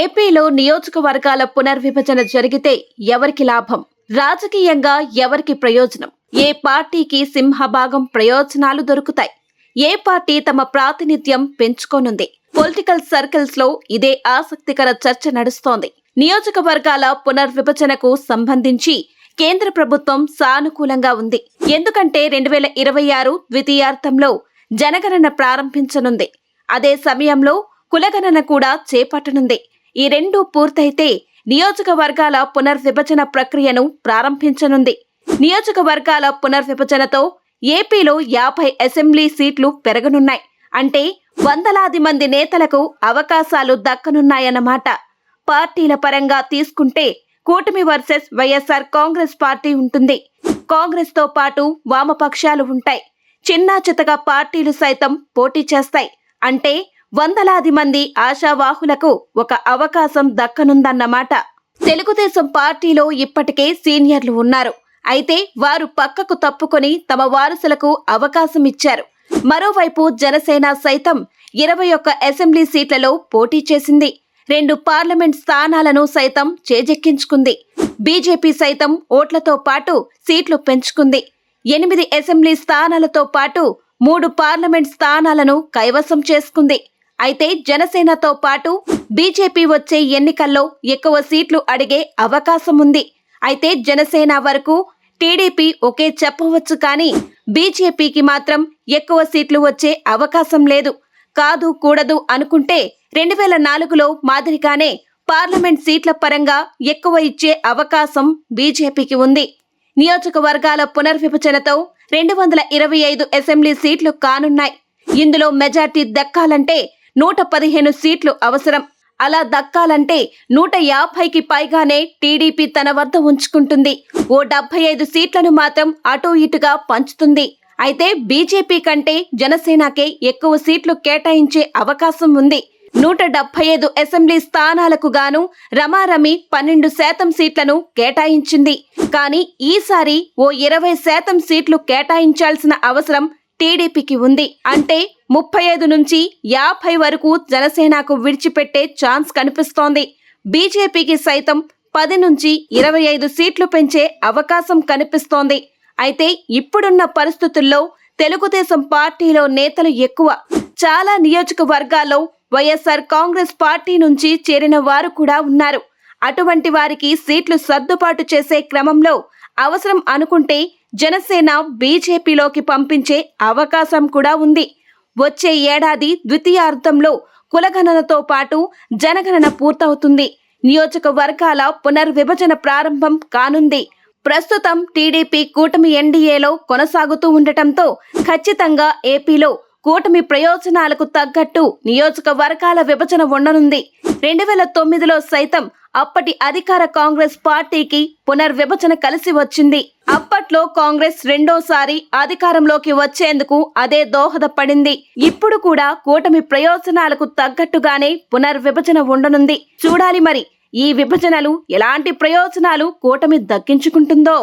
ఏపీలో నియోజకవర్గాల పునర్విభజన జరిగితే ఎవరికి లాభం? రాజకీయంగా ఎవరికి ప్రయోజనం? ఏ పార్టీకి సింహభాగం ప్రయోజనాలు దొరుకుతాయి? ఏ పార్టీ తమ ప్రాతినిధ్యం పెంచుకోనుంది? పొలిటికల్ సర్కిల్స్లో ఇదే ఆసక్తికర చర్చ నడుస్తోంది. నియోజకవర్గాల పునర్విభజనకు సంబంధించి కేంద్ర ప్రభుత్వం సానుకూలంగా ఉంది. ఎందుకంటే రెండు వేల ఇరవై ఆరు ద్వితీయార్థంలో జనగణన ప్రారంభించనుంది. అదే సమయంలో కులగణన కూడా చేపట్టనుంది. ఈ రెండు పూర్తయితే నియోజకవర్గాల పునర్విభజన ప్రక్రియను ప్రారంభించనుంది. నియోజకవర్గాల పునర్విభజనతో ఏపీలో యాభై అసెంబ్లీ సీట్లు పెరగనున్నాయి. అంటే వందలాది మంది నేతలకు అవకాశాలు దక్కనున్నాయన్నమాట. పార్టీల పరంగా తీసుకుంటే కూటమి వర్సెస్ వైఎస్ఆర్ కాంగ్రెస్ పార్టీ ఉంటుంది. కాంగ్రెస్తో పాటు వామపక్షాలు ఉంటాయి. చిన్నా చితక పార్టీలు సైతం పోటీ చేస్తాయి. అంటే వందలాది మంది ఆశావాహులకు ఒక అవకాశం దక్కనుందన్నమాట. తెలుగుదేశం పార్టీలో ఇప్పటికే సీనియర్లు ఉన్నారు. అయితే వారు పక్కకు తప్పుకొని తమ వారసులకు అవకాశం ఇచ్చారు. మరోవైపు జనసేన సైతం ఇరవై ఒక్క అసెంబ్లీ సీట్లలో పోటీ చేసింది. రెండు పార్లమెంట్ స్థానాలను సైతం చేజెక్కించుకుంది. బీజేపీ సైతం ఓట్లతో పాటు సీట్లు పెంచుకుంది. ఎనిమిది అసెంబ్లీ స్థానాలతో పాటు మూడు పార్లమెంట్ స్థానాలను కైవసం చేసుకుంది. అయితే జనసేనతో పాటు బీజేపీ వచ్చే ఎన్నికల్లో ఎక్కువ సీట్లు అడిగే అవకాశం ఉంది అయితే జనసేన వరకు టీడీపీ ఒకే చెప్పవచ్చు కానీ బీజేపీకి మాత్రం ఎక్కువ సీట్లు వచ్చే అవకాశం లేదు. కాదు కూడదు అనుకుంటే రెండు వేల నాలుగులో మాదిరిగానే పార్లమెంట్ సీట్ల పరంగా ఎక్కువ ఇచ్చే అవకాశం బీజేపీకి ఉంది. నియోజకవర్గాల పునర్విభజనతో రెండు వందల ఇరవై ఐదు అసెంబ్లీ సీట్లు కానున్నాయి. ఇందులో మెజార్టీ దక్కాలంటే నూట పదిహేను సీట్లు అవసరం. అలా దక్కాలంటే నూట యాభైకి పైగానే టీడీపీ తన వద్ద ఉంచుకుంటుంది. ఓ డెబ్బై ఐదు సీట్లను మాత్రం అటూ ఇటుగా పంచుతుంది. అయితే బీజేపీ కంటే జనసేనకే ఎక్కువ సీట్లు కేటాయించే అవకాశం ఉంది. నూట డెబ్బై ఐదు అసెంబ్లీ స్థానాలకు గాను రమారమి పన్నెండు శాతం సీట్లను కేటాయించింది. కానీ ఈసారి ఓ ఇరవై శాతం సీట్లు కేటాయించాల్సిన అవసరం టీడీపీకి ఉంది. అంటే ముప్పై ఐదు నుంచి యాభై వరకు జనసేనకు విడిచిపెట్టే ఛాన్స్ కనిపిస్తోంది. బీజేపీకి సైతం పది నుంచి ఇరవై ఐదు సీట్లు పెంచే అవకాశం కనిపిస్తోంది. అయితే ఇప్పుడున్న పరిస్థితుల్లో తెలుగుదేశం పార్టీలో నేతలు ఎక్కువ. చాలా నియోజకవర్గాల్లో వైఎస్ఆర్ కాంగ్రెస్ పార్టీ నుంచి చేరిన వారు కూడా ఉన్నారు. అటువంటి వారికి సీట్లు సర్దుబాటు చేసే క్రమంలో అవసరం అనుకుంటే జనసేన బీజేపీలోకి పంపించే అవకాశం కూడా ఉంది. వచ్చే ఏడాది ద్వితీయార్థంలో కులగణనతో పాటు జనగణన పూర్తవుతుంది. నియోజకవర్గాల పునర్విభజన ప్రారంభం కానుంది. ప్రస్తుతం టీడీపీ కూటమి ఎన్డీఏలో కొనసాగుతూ ఉండటంతో ఖచ్చితంగా ఏపీలో కూటమి ప్రయోజనాలకు తగ్గట్టు నియోజకవర్గాల విభజన ఉండనుంది. రెండు వేల తొమ్మిదిలో సైతం అప్పటి అధికార కాంగ్రెస్ పార్టీకి పునర్విభజన కలిసి వచ్చింది. అప్పట్లో కాంగ్రెస్ రెండోసారి అధికారంలోకి వచ్చేందుకు అదే దోహదపడింది. ఇప్పుడు కూడా కూటమి ప్రయోజనాలకు తగ్గట్టుగానే పునర్విభజన ఉండనుంది. చూడాలి మరి ఈ విభజనలు ఎలాంటి ప్రయోజనాలు కూటమి దక్కించుకుంటుందో.